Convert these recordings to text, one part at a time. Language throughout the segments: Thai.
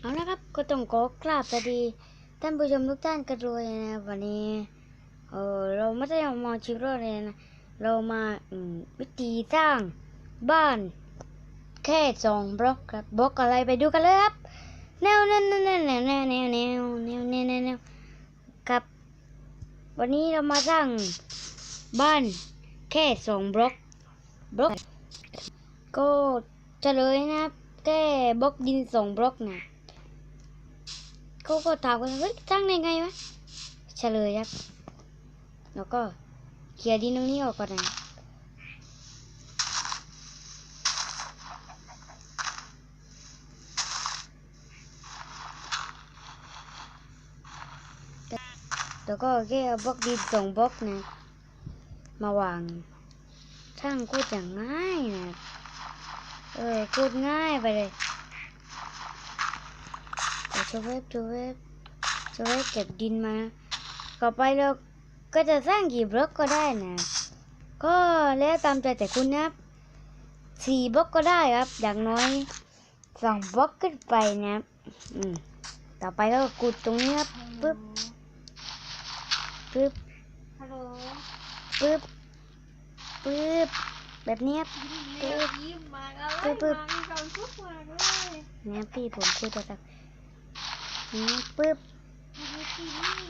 เอาละครับก็ต้องขอกราบสวัสดีท่านผู้ชมทุกท่านกันด้วยนะวันนี้เออเราไม่ได้เอามาชิวโรอดเลยนะเรามาวิธีสร้างบ้าน แค่สองบล็อกครับบล็อกอะไรไปดูกันเลยครับแนวแนวแนวแนวแนวแนวแนวแนวแนวแนวแนวแนวครับ วันนี้เรามาสร้างบ้านแค่สองบล็อกบล็อกก็เฉลยนะครับแค่บล็อกดินสองบล็อกนะ เขาก็ถามกันเฮ้ยสร้างได้ไงวะเฉลยครับแล้วก็เคลียร์ดินตรงนี้ออกก่อนนะแล้วก็แค่บล็อกดินสองบล็อกนะ มาวางช่างโคตรอย่างง่ายนะ เออพูดง่ายไปเลย แต่ชเวฟชเวฟชเวฟเก็บดินมาต่อไปเราก็จะสร้างกี่บล็อกก็ได้นะ ก็แล้วตามใจแต่คุณนะครับสี่บล็อกก็ได้ครับอย่างน้อยสองบล็อกขึ้นไปนะครับอืมต่อไปก็กุดตรงนี้ครับปึ๊บปึ๊บฮัลโหลปึ๊บปึ๊บแบบนี้ครับยิ้มยิ้มมาอะไรปึ๊บปึ๊บมามีความสุขมากเลยเนี่ยพี่ผมคุยโทรศัพท์นี่ ปึ๊บมีที่นี่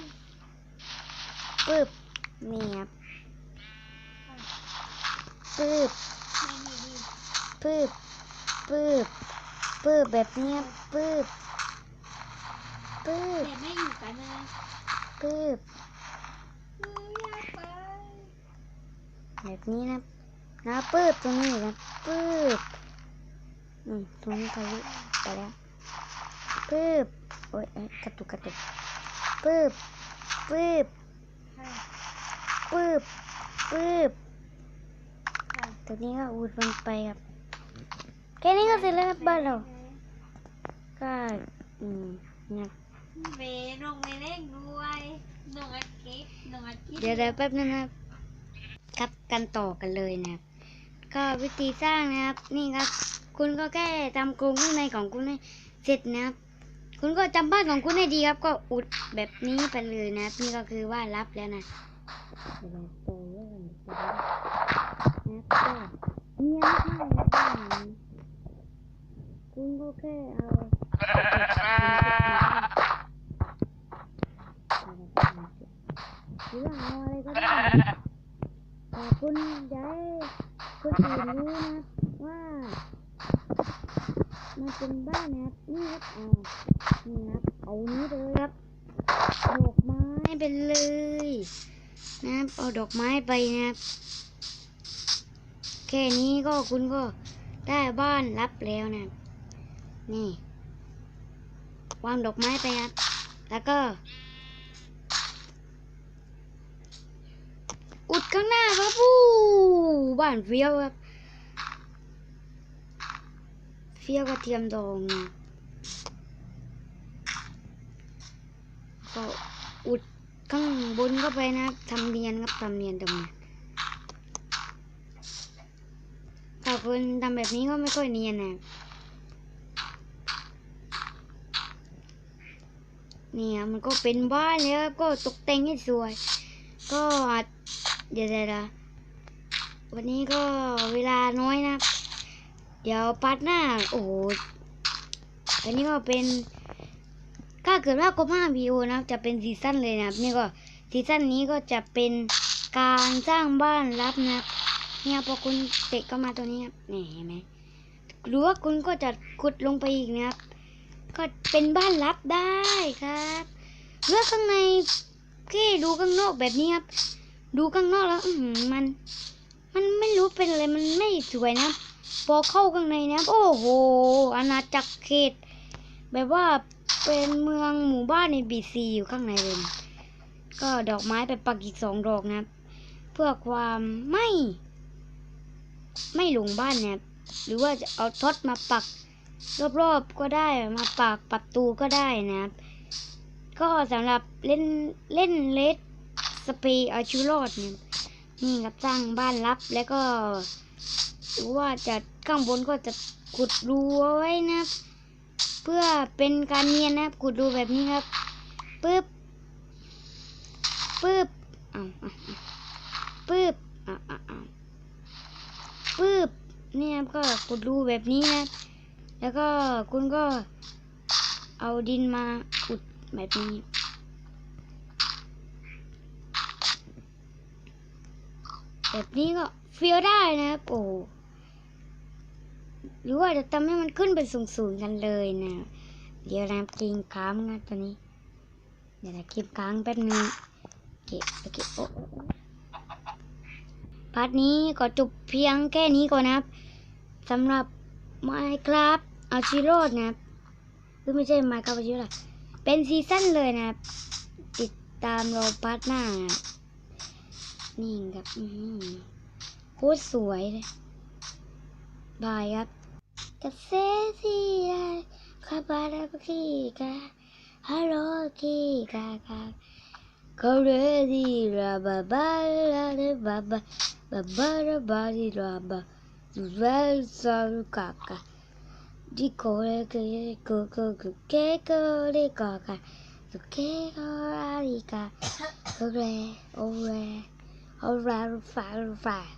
ปึ๊บนี่ครับปึ๊บนี่นี่นี่ปึ๊บปึ๊บปึ๊บแบบเนี้ยปึ๊บปึ๊บแต่ไม่อยู่กันนะปึ๊บแบบนี้นะนะปึ๊บตรงนี้นะปึ๊บอืมตรงนี้ทะลุไปแล้วปึ๊บ โอ้ยเอ้ยกระตุกกระตุกปึ๊บปึ๊บค่ะปึ๊บปึ๊บค่ะตรงนี้ก็อุดมันไปครับแค่นี้ก็เสร็จแล้วครับบ้านเราก็อืมนะเมย์น้องเมย์เล่นด้วยน้องอาทิตย์น้องอาทิตย์เดี๋ยวเดี๋ยวแป๊บนึงนะครับครับกันต่อกันเลยนะครับ ก็วิธีสร้างนะครับ นี่ครับ คุณก็แค่ทำโครงข้างในของคุณให้เสร็จนะครับ คุณก็จำบ้านของคุณให้ดีครับ ก็อุดแบบนี้ไปเลยนะนี่ก็คือว่ารับแล้วนะเดี๋ยวเราโตเรื่ยนมากเลยนะคุณก็แค่เอาหรือว่าเอาอะไรก็ได้แต่คุณอย่าให้คนอื่นรู้นะว่ามันเป็นบ้านนะครับนี่ครับเอา นี่ครับ เอานี้เลยครับ ดอกไม้ไปเลยนะครับ เอาดอกไม้ไปนะครับ แค่นี้ก็คุณก็ได้บ้านรับแล้วนะ นี่ วางดอกไม้ไปครับ แล้วก็ อุดข้างหน้าครับผู้บ้านเฟี้ยวครับ เฟี้ยวกระเทียมดองนะ ก็อุดข้างบนก็ไปนะทำเนียนครับทำเนียนตรงนี้ถ้าคุณทำแบบนี้ก็ไม่ค่อยเนียนนะเนี่ยมันก็เป็นบ้านแล้วก็ตกแต่งให้สวย ก็เดี๋ยวเดี๋ยววันนี้ก็เวลาน้อยนะ เดี๋ยวพาร์ทหน้า โอ้โห อันนี้ก็เป็น ถ้าเกิดว่าครบห้าวีโอนะครับจะเป็นซีซั่นเลยนะครับ นี่ก็ซีซั่นนี้ก็จะเป็นการสร้างบ้านรับนะครับเนี่ยพอคุณเตะเข้ามาตัวนี้ครับนี่เห็นไหมหรือว่าคุณก็จะขุดลงไปอีกนะครับ ก็เป็นบ้านลับได้ครับเลือกข้างในแค่ดูข้างนอกแบบนี้ครับ ดูข้างนอกแล้วอืมัน มันไม่รู้เป็นอะไรมันไม่สวยนะพอเข้าข้างในนะโอ้โหอาณาจักรเขตแบบว่า เป็นเมืองหมู่บ้านในบีซีอยู่ข้างในเลยก็ดอกไม้ไปปักอีกสองดอกนะครับ เพื่อความไม่ ไม่หลงบ้านเนะครับหรือว่าจะเอาท็อตมาปัก รอบๆก็ได้มาปักประตูก็ได้นะครับ ก็สำหรับเล่นเล่นเลสสเปรย์อาชีวิรอดเนี่ยนี่ครับสร้างบ้านลับแล้วก็ หรือว่าจะข้างบนก็จะขุดรูไว้นะครับ พื่อเป็นการเนียนนะครับขุดรูแบบนี้ครับปึ๊บปึ๊บอ้าวอ้าวอ้าวปึ๊บอ้าวอ้าวอ้าวปึ๊บนี่ครับก็ขุดรูแบบนี้นะ แล้วก็คุณก็เอาดินมาอุดแบบนี้ แบบนี้ก็เฟี้ยวได้นะครับโอ้ หรือว่าจะทำให้มันขึ้นไปสูงๆกันเลยนะ เดี๋ยวนะกินค้างนะตัวนี้ เดี๋ยวนะคลิปค้างแป๊บนึงโอเคโอเคโอ้โอ้พาร์ทนี้ก็จบเพียงแค่นี้ก่อนนะครับสำหรับ Minecraft เอาชิโร่นะครับคือไม่ใช่ Minecraft เอาชิโร่เป็นซีซั่นเลยนะครับติดตามเราพาร์ทหน้านะครับนี่ครั bayat kasesiyan kabarap kika halo kika. Kak Koredi raba bala baba baba bari raba. Vel san kaka. Di kore ke ko ko ke ko re kaka. To ke ko ari ka. Kore ore. Ore fire fire